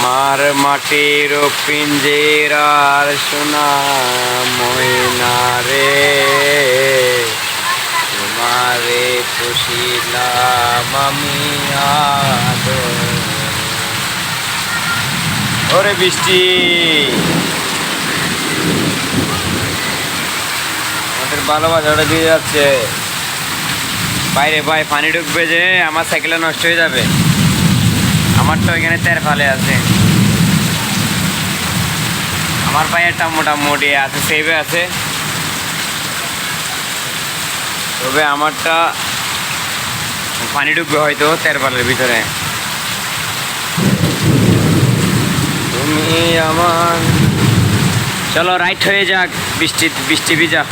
আমার মাটির পিঞ্জেরার সোনা ময়না রে। তোমারে পুষিলাম আমি ওরে বৃষ্টি। আমাদের ভালোবাসাটা দিয়ে যাচ্ছে। বাইরে ভাই পানি ঢুকবে যে, আমার সাইকেলটা নষ্ট হয়ে যাবে। আমার তো এখানে তের ফালে আছে। আমার পায়েরটা মোটামুটি আছে সেভে আছে। তবে আমারটা পানি ঢুকবে হয়তো তের ফালের ভিতরে। তুমি আমার চলো রাইট হয়ে যাক, বৃষ্টি বৃষ্টি ভিজা।